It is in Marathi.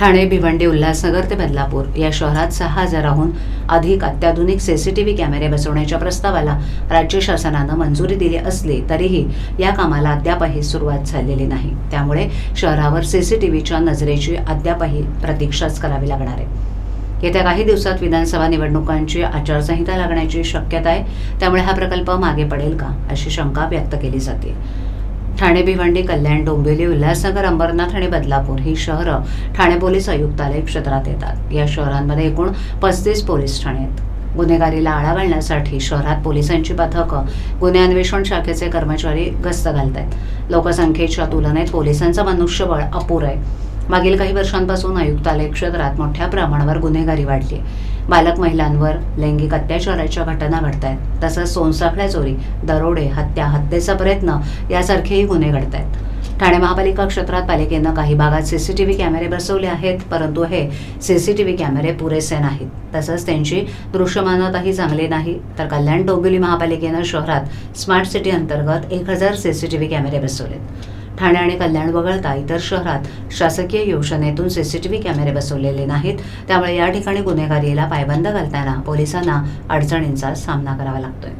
ठाणे भिवंडी उल्हासनगर ते बदलापूर या शहरात सहा हजाराहून अधिक अत्याधुनिक सीसीटीव्ही कॅमेरे बसवण्याच्या प्रस्तावाला राज्य शासनानं मंजुरी दिली असली तरीही या कामाला अद्यापही सुरुवात झालेली नाही. त्यामुळे शहरावर सीसीटीव्हीच्या नजरेची अद्यापही प्रतीक्षाच करावी लागणार आहे. येत्या काही दिवसात विधानसभा निवडणुकांची आचारसंहिता लागण्याची शक्यता आहे. त्यामुळे हा प्रकल्प मागे पडेल का अशी शंका व्यक्त केली जाते. ठाणे भिवंडी कल्याण डोंबिवली उल्हासनगर अंबरनाथ आणि बदलापूर ही शहरं ठाणे पोलीस आयुक्तालय क्षेत्रात येतात. या शहरांमध्ये एकूण पस्तीस पोलीस ठाणे आहेत. गुन्हेगारीला आळा घालण्यासाठी शहरात पोलिसांची पथकं गुन्हे अन्वेषण शाखेचे कर्मचारी गस्त घालत आहेत लोकसंख्येच्या तुलनेत पोलिसांचं मनुष्यबळ अपुरं आहे. मागील काही वर्षांपासून आयुक्तालय क्षेत्रात मोठ्या प्रमाणावर गुन्हेगारी वाढली बालक महिलांवर लैंगिक अत्याचाराच्या घटना घडत आहेत तसंच सोनसाखळ्या चोरी दरोडे हत्या हत्येचा प्रयत्न यासारखेही गुन्हे घडत आहेत ठाणे महापालिका क्षेत्रात पालिकेनं काही भागात सीसीटीव्ही कॅमेरे बसवले आहेत परंतु हे सीसीटीव्ही कॅमेरे पुरेसे नाहीत. तसंच त्यांची दृश्यमानताही चांगली नाही तर कल्याण डोंबिवली महापालिकेनं शहरात स्मार्ट सिटी अंतर्गत एक हजार सीसीटीव्ही कॅमेरे बसवलेत. ठाणे आणि कल्याण वगळता इतर शहरात शासकीय योजनेतून सीसीटीव्ही कॅमेरे बसवलेले नाहीत. त्यामुळे या ठिकाणी गुन्हेगारीला पायबंद घालताना पोलिसांना अडचणींचा सामना करावा लागतोय.